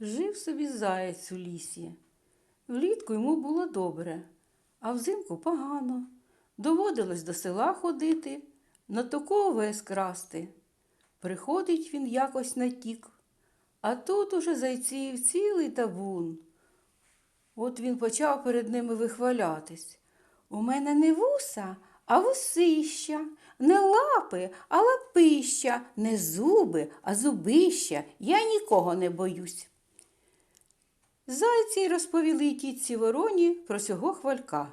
Жив собі заєць у лісі. Влітку йому було добре, а взимку погано. Доводилось до села ходити, на току овес красти. Приходить він якось на тік, а тут уже зайців цілий табун. От він почав перед ними вихвалятись. У мене не вуса, а вусища, не лапи, а лапища, не зуби, а зубища. Я нікого не боюсь. Зайці розповіли тітці вороні про цього хвалька.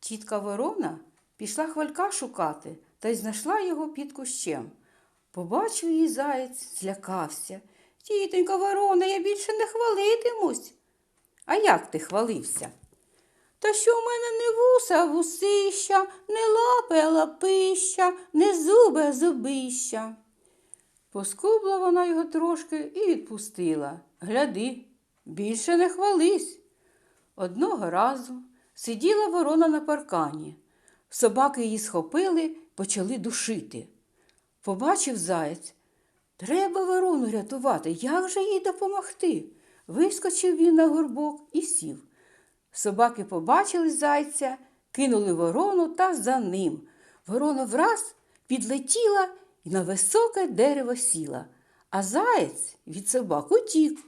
Тітка ворона пішла хвалька шукати та й знайшла його під кущем. Побачив її заєць, злякався. Тітонька ворона, я більше не хвалитимусь. А як ти хвалився? Та що в мене не вуса, а вусища, не лапи, а лапища, не зуби, а зубища. Поскубла вона його трошки і відпустила. Гляди, більше не хвались. Одного разу сиділа ворона на паркані. Собаки її схопили, почали душити. Побачив заєць. Треба ворону рятувати, як же їй допомогти? Вискочив він на горбок і сів. Собаки побачили зайця, кинули ворону та за ним. Ворона враз підлетіла і на високе дерево сіла, а заєць від собак утік.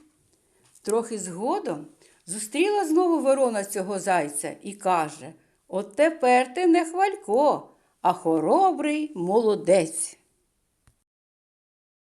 Трохи згодом зустріла знову ворона цього зайця і каже: От тепер ти не хвалько, а хоробрий молодець.